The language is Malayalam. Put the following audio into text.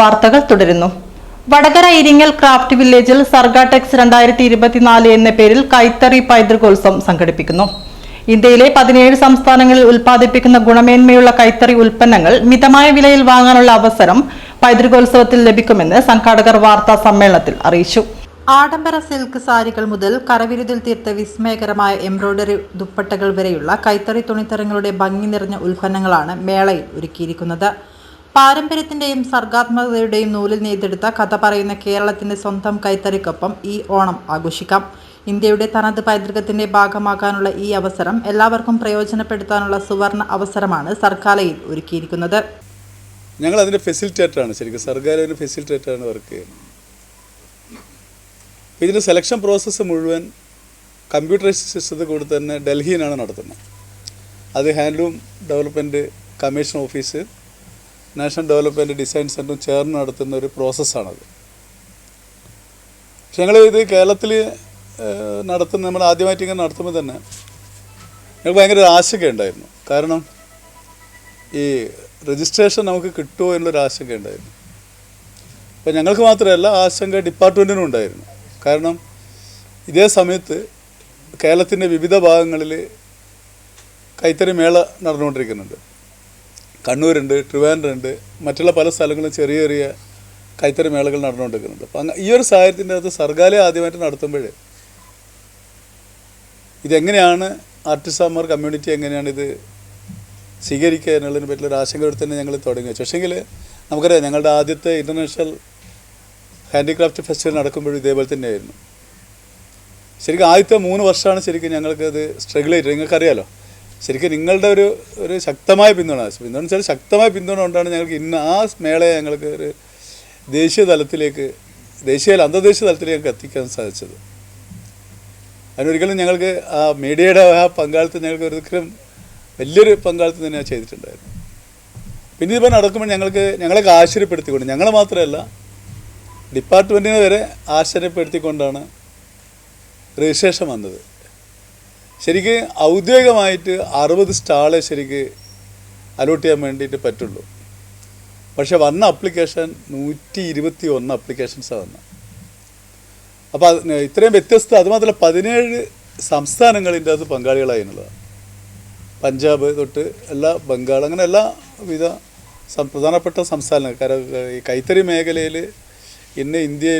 വാർത്തകൾ തുടരുന്നു. വടകര ഇരിങ്ങൽ ക്രാഫ്റ്റ് വില്ലേജിൽ സർഗാടെക്സ് രണ്ടായിരത്തി ഇരുപത്തിനാല് എന്ന പേരിൽ കൈത്തറി പൈതൃകോത്സവം സംഘടിപ്പിക്കുന്നു. ഇന്ത്യയിലെ പതിനേഴ് സംസ്ഥാനങ്ങളിൽ ഉൽപ്പാദിപ്പിക്കുന്ന ഗുണമേന്മയുള്ള കൈത്തറി ഉൽപ്പന്നങ്ങൾ മിതമായ വിലയിൽ വാങ്ങാനുള്ള അവസരം പൈതൃകോത്സവത്തിൽ ലഭിക്കുമെന്ന് സംഘാടകർ വാർത്താ സമ്മേളനത്തിൽ അറിയിച്ചു. ആഡംബര സിൽക്ക് സാരികൾ മുതൽ കരവിരുതിൽ തീർത്ത വിസ്മയകരമായ എംബ്രോയ്ഡറി ദുപ്പട്ടകൾ വരെയുള്ള കൈത്തറി തുണിത്തരങ്ങളുടെ ഭംഗി നിറഞ്ഞ ഉൽപ്പന്നങ്ങളാണ് മേളയിൽ ഒരുക്കിയിരിക്കുന്നത്. പാരമ്പര്യത്തിന്റെയും സർഗാത്മകതയുടെയും നൂലിൽ നെയ്തെടുത്ത കഥ പറയുന്ന കേരളത്തിന്റെ സ്വന്തം കൈത്തറിക്കൊപ്പം ഈ ഓണം ആഘോഷിക്കാം. ഇന്ത്യയുടെ തനത് പൈതൃകത്തിന്റെ ഭാഗമാകാനുള്ള ഈ അവസരം എല്ലാവർക്കും പ്രയോജനപ്പെടുത്താനുള്ള സുവർണ അവസരമാണ് സർക്കാലയിൽ ഒരുക്കിയിരിക്കുന്നത്. ഞങ്ങൾ അതിന്റെ ഫെസിലിറ്റേറ്ററാണ്. ശരിക്കും സർക്കാർ ഒരു ഫെസിലിറ്റേറ്ററാണ് വർക്ക് ചെയ്യുന്നത്. ഇതിന്റെ സെലക്ഷൻ പ്രോസസ്സ് മുഴുവൻ കമ്പ്യൂട്ടറൈസ് സിസ്റ്റത്തിൽ കൂടി തന്നെ ഡൽഹിയിലാണ് നടത്തുന്നത്. അത് handloom development commission office national development design സെന്ററും ചേർന്ന് നടത്തുന്ന ഒരു പ്രോസസ്സാണത്. പക്ഷെ ഞങ്ങൾ ഇത് കേരളത്തിൽ നടത്തുന്ന നമ്മൾ ആദ്യമായിട്ട് ഇങ്ങനെ നടത്തുമ്പോൾ തന്നെ ഞങ്ങൾക്ക് ഭയങ്കര ആശങ്കയുണ്ടായിരുന്നു. കാരണം ഈ രജിസ്ട്രേഷൻ നമുക്ക് കിട്ടുമോ എന്നുള്ളൊരു ആശങ്ക ഉണ്ടായിരുന്നു അപ്പോൾ ഞങ്ങൾക്ക് മാത്രമല്ല ആശങ്ക ഡിപ്പാർട്ട്മെന്റിനും ഉണ്ടായിരുന്നു. കാരണം ഇതേ സമയത്ത് കേരളത്തിന്റെ വിവിധ ഭാഗങ്ങളിൽ കൈത്തറി മേള നടന്നുകൊണ്ടിരിക്കുന്നുണ്ട്. കണ്ണൂരുണ്ട് ട്രിവാൻഡ്രുണ്ട് മറ്റുള്ള പല സ്ഥലങ്ങളും ചെറിയ ചെറിയ കൈത്തറി മേളകൾ നടന്നുകൊണ്ടിരിക്കുന്നുണ്ട്. അപ്പം അങ്ങ് ഈ ഒരു സാഹചര്യത്തിന്റെ അകത്ത് സർഗാലയം ആദ്യമായിട്ട് നടത്തുമ്പോൾ ഇതെങ്ങനെയാണ് ആർട്ടിസ്റ്റന്മാർ കമ്മ്യൂണിറ്റി എങ്ങനെയാണ് ഇത് സ്വീകരിക്കുക എന്നുള്ളതിനെ പറ്റിയുള്ള ഒരു ആശങ്കയോടെ തന്നെ ഞങ്ങൾ തുടങ്ങി വെച്ചു. പക്ഷേങ്കിൽ നമുക്കറിയാം ഞങ്ങളുടെ ആദ്യത്തെ ഇന്റർനാഷണൽ ഹാൻഡിക്രാഫ്റ്റ് ഫെസ്റ്റിവൽ നടക്കുമ്പോഴും ഇതേപോലെ തന്നെയായിരുന്നു. ശരിക്കും ആദ്യത്തെ മൂന്ന് വർഷമാണ് ശരിക്കും ഞങ്ങൾക്കത് സ്ട്രഗിൾ ചെയ്തിട്ട് നിങ്ങൾക്കറിയാലോ? ശരിക്കും നിങ്ങളുടെ ഒരു ഒരു ശക്തമായ പിന്തുണ. പിന്തുണ വെച്ചാൽ ശക്തമായ പിന്തുണ കൊണ്ടാണ് ഞങ്ങൾക്ക് ഇന്ന് ആ മേളയെ ഞങ്ങൾക്ക് ഒരു ദേശീയ തലത്തിലേക്ക് ദേശീയ അന്തർദേശീയ തലത്തിലേക്ക് എത്തിക്കാൻ സാധിച്ചത്. അതിനൊരിക്കലും ഞങ്ങൾക്ക് ആ മീഡിയയുടെ ആ പങ്കാളിത്തം ഞങ്ങൾക്ക് ഒരിക്കലും വലിയൊരു പങ്കാളിത്തം തന്നെ ചെയ്തിട്ടുണ്ടായിരുന്നു. പിന്നെ ഇതിപ്പോൾ നടക്കുമ്പോൾ ഞങ്ങൾക്ക് ഞങ്ങളൊക്കെ ആശ്ചര്യപ്പെടുത്തിക്കൊണ്ട് ഞങ്ങൾ മാത്രമല്ല ഡിപ്പാർട്ട്മെന്റിനെ വരെ ആശ്ചര്യപ്പെടുത്തിക്കൊണ്ടാണ് രജിസ്ട്രേഷൻ വന്നത്. ശരിക്ക് ഔദ്യോഗികമായിട്ട് അറുപത് സ്റ്റാളെ ശരിക്ക് അലോട്ട് ചെയ്യാൻ വേണ്ടിയിട്ട് പറ്റുള്ളൂ. പക്ഷെ വന്ന അപ്ലിക്കേഷൻ നൂറ്റി ഇരുപത്തി ഒന്ന് അപ്ലിക്കേഷൻസാണ് വന്നത് അപ്പോൾ ഇത്രയും വ്യത്യസ്ത അതുമാത്രമല്ല പതിനേഴ് സംസ്ഥാനങ്ങളിന്റെ അത് പങ്കാളികളായി എന്നുള്ളതാണ്. പഞ്ചാബ് തൊട്ട് എല്ലാ ബംഗാൾ അങ്ങനെ എല്ലാ വിധ പ്രധാനപ്പെട്ട സംസ്ഥാനങ്ങൾ കാരണം ഈ കൈത്തറി മേഖലയിൽ ഇന്ന് ഇന്ത്യയിൽ